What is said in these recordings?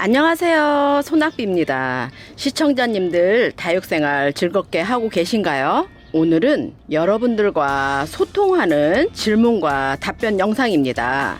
안녕하세요. 소낙비입니다. 시청자님들 다육생활 즐겁게 하고 계신가요? 오늘은 여러분들과 소통하는 질문과 답변 영상입니다.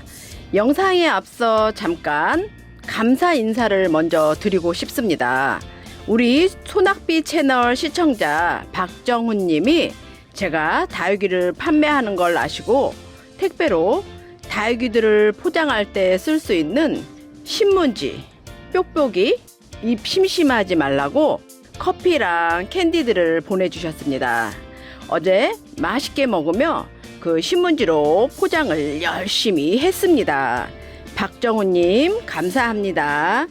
영상에 앞서 잠깐 감사 인사를 먼저 드리고 싶습니다. 우리 소낙비 채널 시청자 박정훈 님이 제가 다육이를 판매하는 걸 아시고 택배로 다육이들을 포장할 때 쓸 수 있는 신문지, 뾱뾱이, 입 심심하지 말라고 커피랑 캔디들을 보내주셨습니다. 어제 맛있게 먹으며 그 신문지로 포장을 열심히 했습니다. 박정우님, 감사합니다.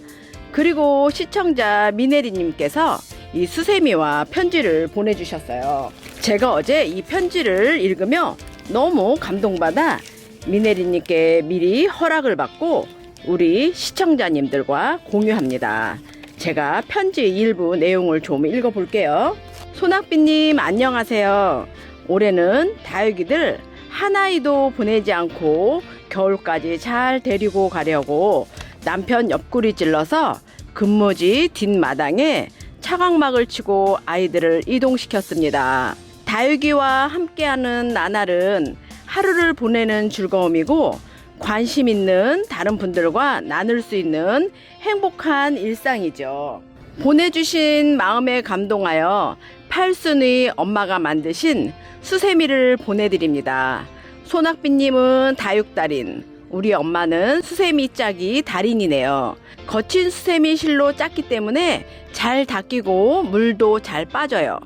그리고 시청자 미네리님께서 이 수세미와 편지를 보내주셨어요. 제가 어제 이 편지를 읽으며 너무 감동받아 미네리님께 미리 허락을 받고 우리 시청자님들과 공유합니다. 제가 편지 일부 내용을 좀 읽어볼게요. 소낙비님 안녕하세요. 올해는 다육이들 하나이도 보내지 않고 겨울까지 잘 데리고 가려고 남편 옆구리 찔러서 근무지 뒷마당에 차광막을 치고 아이들을 이동시켰습니다. 다육이와 함께하는 나날은 하루를 보내는 즐거움이고 관심 있는 다른 분들과 나눌 수 있는 행복한 일상이죠. 보내주신 마음에 감동하여 팔순의 엄마가 만드신 수세미를 보내드립니다. 소낙비님은 다육달인, 우리 엄마는 수세미 짝이 달인이네요. 거친 수세미 실로 짰기 때문에 잘 닦이고 물도 잘 빠져요.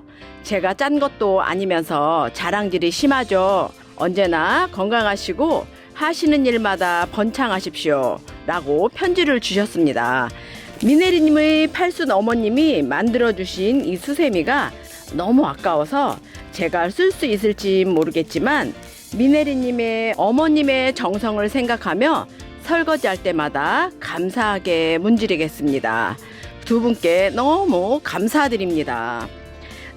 제가 짠 것도 아니면서 자랑질이 심하죠. 언제나 건강하시고 하시는 일마다 번창하십시오. 라고 편지를 주셨습니다. 미네리님의 팔순 어머님이 만들어주신 이 수세미가 너무 아까워서 제가 쓸 수 있을지 모르겠지만 미네리님의 어머님의 정성을 생각하며 설거지할 때마다 감사하게 문지르겠습니다. 두 분께 너무 감사드립니다.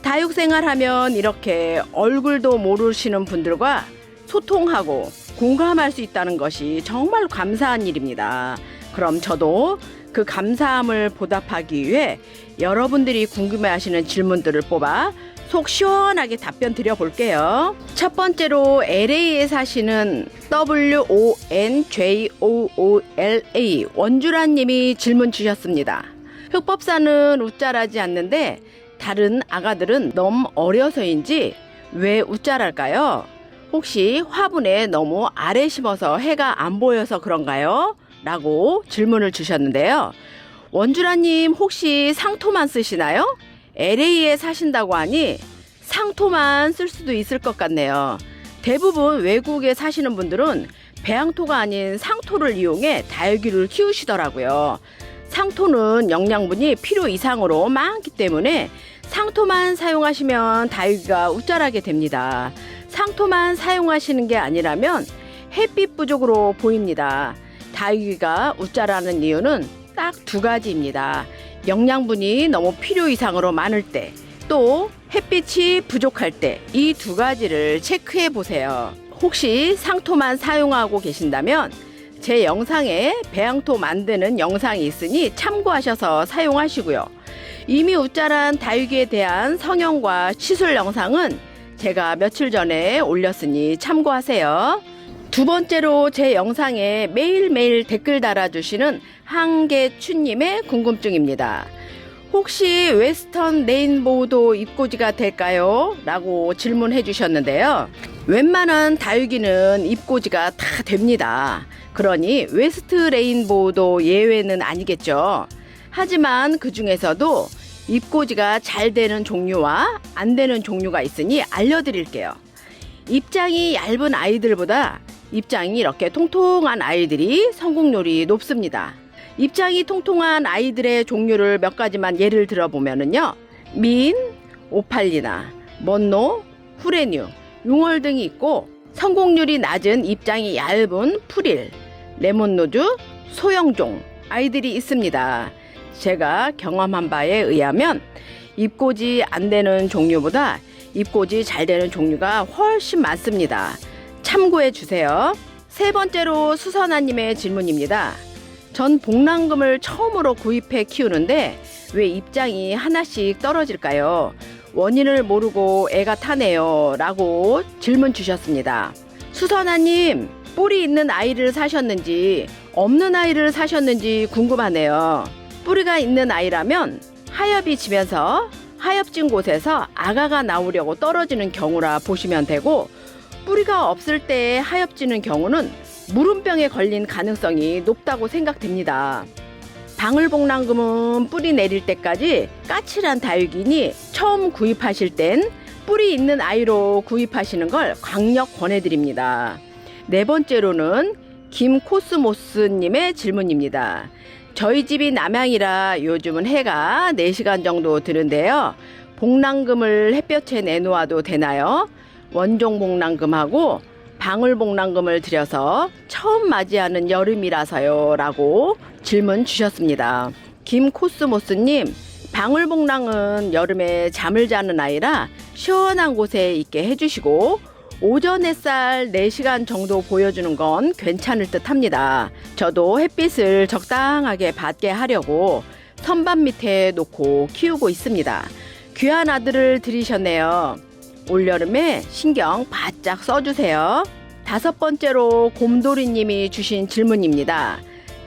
다육생활 하면 이렇게 얼굴도 모르시는 분들과 소통하고 공감할 수 있다는 것이 정말 감사한 일입니다. 그럼 저도 그 감사함을 보답하기 위해 여러분들이 궁금해 하시는 질문들을 뽑아 속 시원하게 답변 드려 볼게요. 첫 번째로 LA에 사시는 WONJOOLA 원주란 님이 질문 주셨습니다. 흑법사는 웃자라지 않는데 다른 아가들은 너무 어려서인지 왜 웃자랄까요? 혹시 화분에 너무 아래 심어서 해가 안 보여서 그런가요? 라고 질문을 주셨는데요. 원주라님 혹시 상토만 쓰시나요? LA에 사신다고 하니 상토만 쓸 수도 있을 것 같네요. 대부분 외국에 사시는 분들은 배양토가 아닌 상토를 이용해 다육이를 키우시더라고요. 상토는 영양분이 필요 이상으로 많기 때문에 상토만 사용하시면 다육이가 우짜라게 됩니다. 상토만 사용하시는 게 아니라면 햇빛 부족으로 보입니다. 다육이가 우짜라는 이유는 딱 두 가지입니다. 영양분이 너무 필요 이상으로 많을 때, 또 햇빛이 부족할 때, 이 두 가지를 체크해 보세요. 혹시 상토만 사용하고 계신다면 제 영상에 배양토 만드는 영상이 있으니 참고하셔서 사용하시고요. 이미 우짜란 다육이에 대한 성형과 시술 영상은 제가 며칠 전에 올렸으니 참고하세요. 두 번째로 제 영상에 매일매일 댓글 달아주시는 한계춘님의 궁금증입니다. 혹시 웨스턴 레인보우도 입고지가 될까요? 라고 질문해 주셨는데요. 웬만한 다육이는 입고지가 다 됩니다. 그러니 웨스트 레인보우도 예외는 아니겠죠. 하지만 그 중에서도 입고지가 잘 되는 종류와 안 되는 종류가 있으니 알려드릴게요. 입장이 얇은 아이들보다 입장이 이렇게 통통한 아이들이 성공률이 높습니다. 입장이 통통한 아이들의 종류를 몇 가지만 예를 들어보면은요. 민, 오팔리나, 먼노, 후레뉴, 융월 등이 있고 성공률이 낮은 입장이 얇은 프릴, 레몬노즈, 소형종 아이들이 있습니다. 제가 경험한 바에 의하면 입고지 안 되는 종류보다 입고지 잘 되는 종류가 훨씬 많습니다. 참고해 주세요. 세 번째로 수선아님의 질문입니다. 전 복랑금을 처음으로 구입해 키우는데 왜 입장이 하나씩 떨어질까요? 원인을 모르고 애가 타네요. 라고 질문 주셨습니다. 수선아님, 뿌리 있는 아이를 사셨는지 없는 아이를 사셨는지 궁금하네요. 뿌리가 있는 아이라면 하엽이 지면서 하엽진 곳에서 아가가 나오려고 떨어지는 경우라 보시면 되고 뿌리가 없을 때 하엽지는 경우는 물음병에 걸린 가능성이 높다고 생각됩니다. 방울복랑금은 뿌리 내릴 때까지 까칠한 다육이니 처음 구입하실 땐 뿌리 있는 아이로 구입하시는 걸 강력 권해드립니다. 네 번째로는 김코스모스님의 질문입니다. 저희 집이 남양이라 요즘은 해가 4시간 정도 드는데요. 복랑금을 햇볕에 내놓아도 되나요? 원종 복랑금하고 방울 복랑금을 들여서 처음 맞이하는 여름이라서요. 라고 질문 주셨습니다. 김코스모스님, 방울 복랑은 여름에 잠을 자는 아이라 시원한 곳에 있게 해주시고 오전 햇살 4시간 정도 보여주는 건 괜찮을 듯 합니다. 저도 햇빛을 적당하게 받게 하려고 선반 밑에 놓고 키우고 있습니다. 귀한 아들을 들이셨네요. 올여름에 신경 바짝 써주세요. 다섯 번째로 곰돌이님이 주신 질문입니다.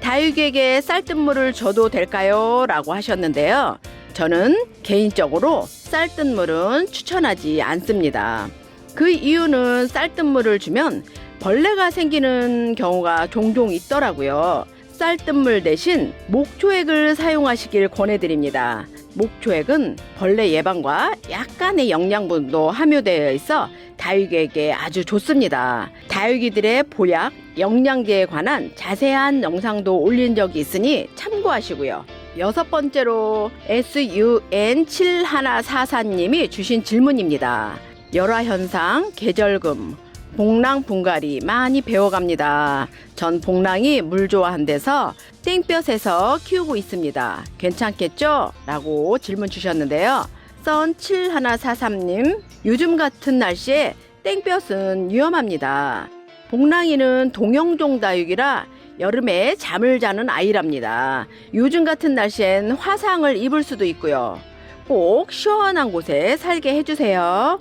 다육에게 쌀뜨물을 줘도 될까요? 라고 하셨는데요. 저는 개인적으로 쌀뜨물은 추천하지 않습니다. 그 이유는 쌀뜨물을 주면 벌레가 생기는 경우가 종종 있더라고요. 쌀뜨물 대신 목초액을 사용하시길 권해드립니다. 목초액은 벌레 예방과 약간의 영양분도 함유되어 있어 다육에게 아주 좋습니다. 다육이들의 보약, 영양제에 관한 자세한 영상도 올린 적이 있으니 참고하시고요. 여섯 번째로 SUN7144님이 주신 질문입니다. 열화현상, 계절금, 복랑 분갈이 많이 배워갑니다. 전 복랑이 물 좋아한대서 땡볕에서 키우고 있습니다. 괜찮겠죠? 라고 질문 주셨는데요. 썬 7143님, 요즘 같은 날씨에 땡볕은 위험합니다. 복랑이는 동영종 다육이라 여름에 잠을 자는 아이랍니다. 요즘 같은 날씨엔 화상을 입을 수도 있고요. 꼭 시원한 곳에 살게 해주세요.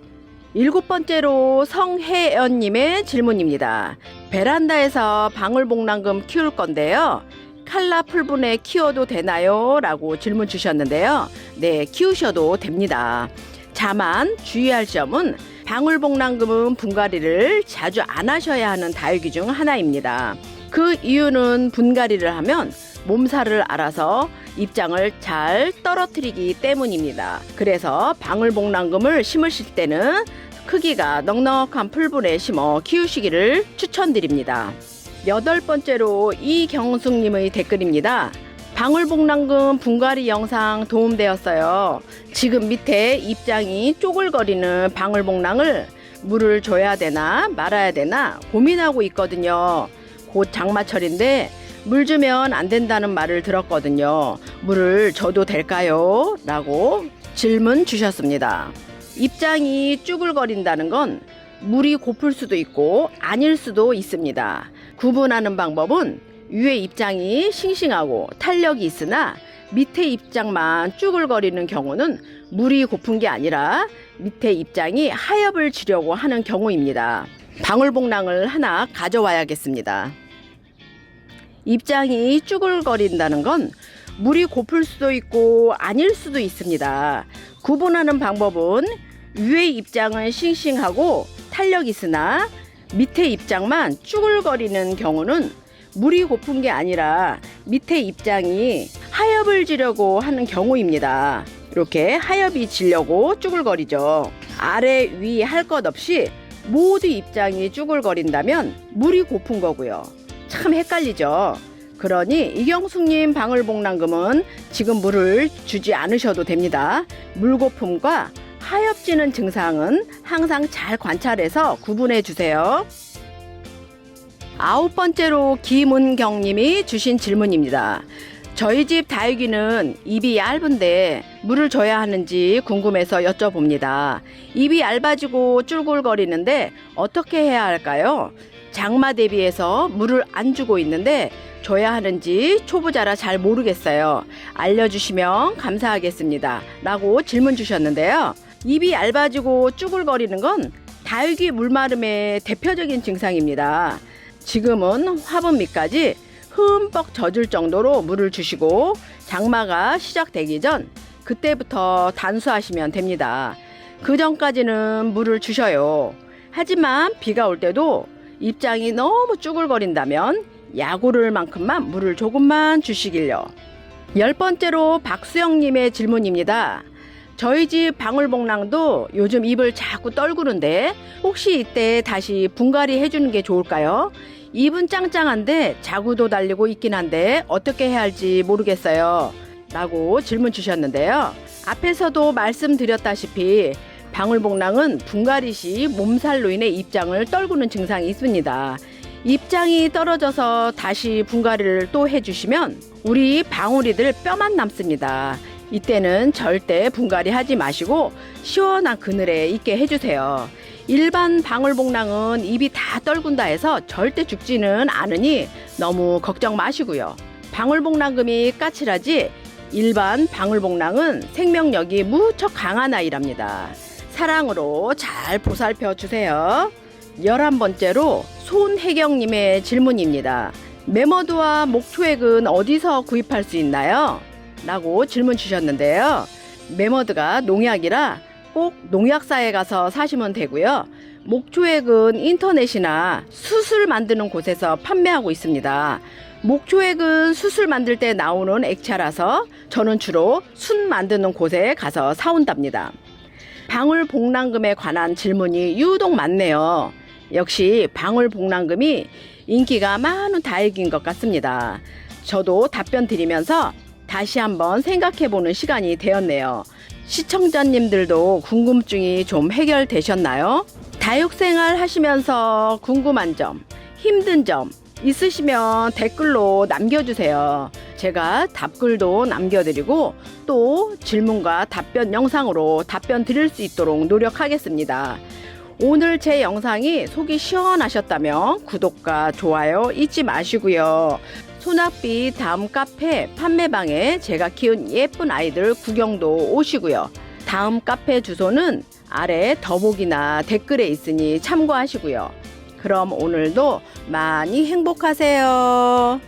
일곱 번째로 성혜연님의 질문입니다. 베란다에서 방울복랑금 키울 건데요. 칼라 풀분에 키워도 되나요? 라고 질문 주셨는데요. 네, 키우셔도 됩니다. 다만 주의할 점은 방울복랑금은 분갈이를 자주 안 하셔야 하는 다육이 중 하나입니다. 그 이유는 분갈이를 하면 몸살을 알아서 입장을 잘 떨어뜨리기 때문입니다. 그래서 방울복랑금을 심으실 때는 크기가 넉넉한 풀분에 심어 키우시기를 추천드립니다. 여덟 번째로 이경숙님의 댓글입니다. 방울복랑금 분갈이 영상 도움되었어요. 지금 밑에 입장이 쪼글거리는 방울복랑을 물을 줘야 되나 말아야 되나 고민하고 있거든요. 곧 장마철인데 물 주면 안 된다는 말을 들었거든요. 물을 줘도 될까요? 라고 질문 주셨습니다. 입장이 쭈글거린다는 건 물이 고플 수도 있고 아닐 수도 있습니다. 구분하는 방법은 위에 입장이 싱싱하고 탄력이 있으나 밑에 입장만 쭈글거리는 경우는 물이 고픈 게 아니라 밑에 입장이 하엽을 지려고 하는 경우입니다. 방울복랑을 하나 가져와야겠습니다. 입장이 쭈글거린다는 건 물이 고플 수도 있고 아닐 수도 있습니다. 구분하는 방법은 위의 입장은 싱싱하고 탄력 있으나 밑에 입장만 쭈글거리는 경우는 물이 고픈 게 아니라 밑에 입장이 하엽을 지려고 하는 경우입니다. 이렇게 하엽이 지려고 쭈글거리죠. 아래 위 할 것 없이 모두 입장이 쭈글거린다면 물이 고픈 거고요. 참 헷갈리죠. 그러니 이경숙님 방울복랑금은 지금 물을 주지 않으셔도 됩니다. 물고품과 하엽지는 증상은 항상 잘 관찰해서 구분해 주세요. 아홉 번째로 김은경님이 주신 질문입니다. 저희 집 다육이는 입이 얇은데 물을 줘야 하는지 궁금해서 여쭤봅니다. 입이 얇아지고 쭈글거리는데 어떻게 해야 할까요? 장마 대비해서 물을 안 주고 있는데 줘야 하는지 초보자라 잘 모르겠어요. 알려주시면 감사하겠습니다. 라고 질문 주셨는데요. 입이 얇아지고 쭈글거리는 건 다육이 물마름의 대표적인 증상입니다. 지금은 화분 밑까지 흠뻑 젖을 정도로 물을 주시고 장마가 시작되기 전 그때부터 단수하시면 됩니다. 그 전까지는 물을 주셔요. 하지만 비가 올 때도 입장이 너무 쭈글거린다면 야구를 만큼만 물을 조금만 주시길요. 열 번째로 박수영님의 질문입니다. 저희 집 방울복랑도 요즘 입을 자꾸 떨구는데 혹시 이때 다시 분갈이 해주는 게 좋을까요? 입은 짱짱한데 자구도 달리고 있긴 한데 어떻게 해야 할지 모르겠어요. 라고 질문 주셨는데요. 앞에서도 말씀드렸다시피 방울복랑은 분갈이 시 몸살로 인해 입장을 떨구는 증상이 있습니다. 입장이 떨어져서 다시 분갈이를 또 해주시면 우리 방울이들 뼈만 남습니다. 이때는 절대 분갈이 하지 마시고 시원한 그늘에 있게 해주세요. 일반 방울복랑은 입이 다 떨군다 해서 절대 죽지는 않으니 너무 걱정 마시고요. 방울복랑금이 까칠하지 일반 방울복랑은 생명력이 무척 강한 아이랍니다. 사랑으로 잘 보살펴 주세요. 열한 번째로 손혜경님의 질문입니다. 메머드와 목초액은 어디서 구입할 수 있나요? 라고 질문 주셨는데요. 메머드가 농약이라 꼭 농약사에 가서 사시면 되고요. 목초액은 인터넷이나 수술 만드는 곳에서 판매하고 있습니다. 목초액은 수술 만들 때 나오는 액체라서 저는 주로 순 만드는 곳에 가서 사온답니다. 방울복랑금에 관한 질문이 유독 많네요. 역시 방울복랑금이 인기가 많은 다육인 것 같습니다. 저도 답변 드리면서 다시 한번 생각해 보는 시간이 되었네요. 시청자님들도 궁금증이 좀 해결되셨나요? 다육생활 하시면서 궁금한 점, 힘든 점 있으시면 댓글로 남겨주세요. 제가 답글도 남겨드리고 또 질문과 답변 영상으로 답변 드릴 수 있도록 노력하겠습니다. 오늘 제 영상이 속이 시원하셨다면 구독과 좋아요 잊지 마시고요. 소낙비 다음 카페 판매방에 제가 키운 예쁜 아이들 구경도 오시고요. 다음 카페 주소는 아래 더보기나 댓글에 있으니 참고하시고요. 그럼 오늘도 많이 행복하세요.